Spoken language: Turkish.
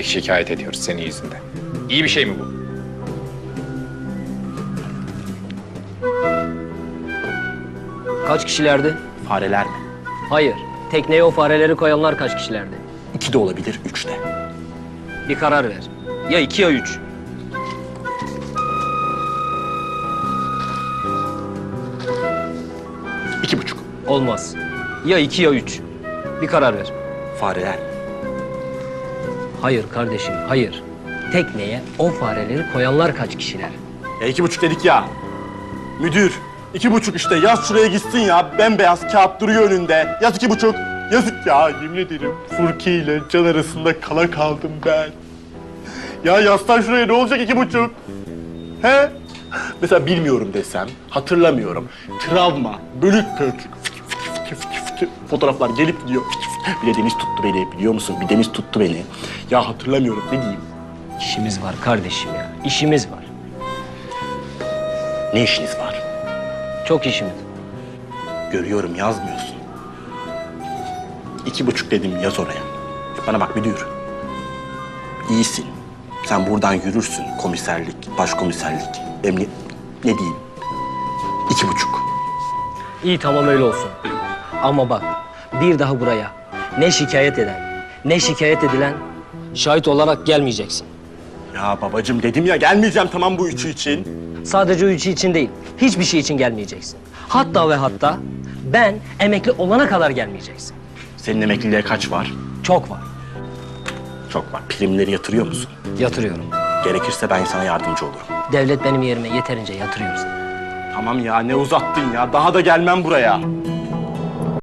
geldik şikayet ediyoruz senin yüzünden. İyi bir şey mi bu? Kaç kişilerdi? Fareler mi? Hayır. Tekneye o fareleri koyanlar kaç kişilerdi? İki de olabilir, üç de. Bir karar ver. Ya iki ya üç. İki buçuk. Olmaz. Ya iki ya üç. Bir karar ver. Fareler. Hayır kardeşim, hayır. Tekneye o fareleri koyanlar kaç kişiler? Ya iki buçuk dedik ya. Müdür, iki buçuk işte. Yaz şuraya gitsin ya. Bembeyaz kağıt duruyor önünde. Yaz iki buçuk. Yazık ya, yemin ederim. Furki ile Can arasında kala kaldım ben. Ya yazsan şuraya ne olacak iki buçuk? He? Mesela bilmiyorum desem, hatırlamıyorum. Travma, bölük pörçük, fotoğraflar gelip gidiyor. Fıkı. Bir de Deniz tuttu beni, biliyor musun? Bir Deniz tuttu beni. Ya hatırlamıyorum, ne diyeyim? İşimiz var kardeşim ya. İşimiz var. Ne işiniz var? Çok işimiz. Görüyorum yazmıyorsun. İki buçuk dedim yaz oraya. Bana bak müdür. İyisin. Sen buradan yürürsün. Komiserlik, başkomiserlik, emniyet... Ne diyeyim? İki buçuk. İyi tamam öyle olsun. Ama bak bir daha buraya ne şikayet eden ne şikayet edilen şahit olarak gelmeyeceksin. Ya babacığım dedim ya gelmeyeceğim tamam bu üçü için. Sadece o üçü için değil, hiçbir şey için gelmeyeceksin. Hatta ve hatta ben emekli olana kadar gelmeyeceksin. Senin emekliliğe kaç var? Çok var. Çok var. Primleri yatırıyor musun? Yatırıyorum. Gerekirse ben sana yardımcı olurum. Devlet benim yerime yeterince yatırıyor sana. Tamam ya ne uzattın ya. Daha da gelmem buraya.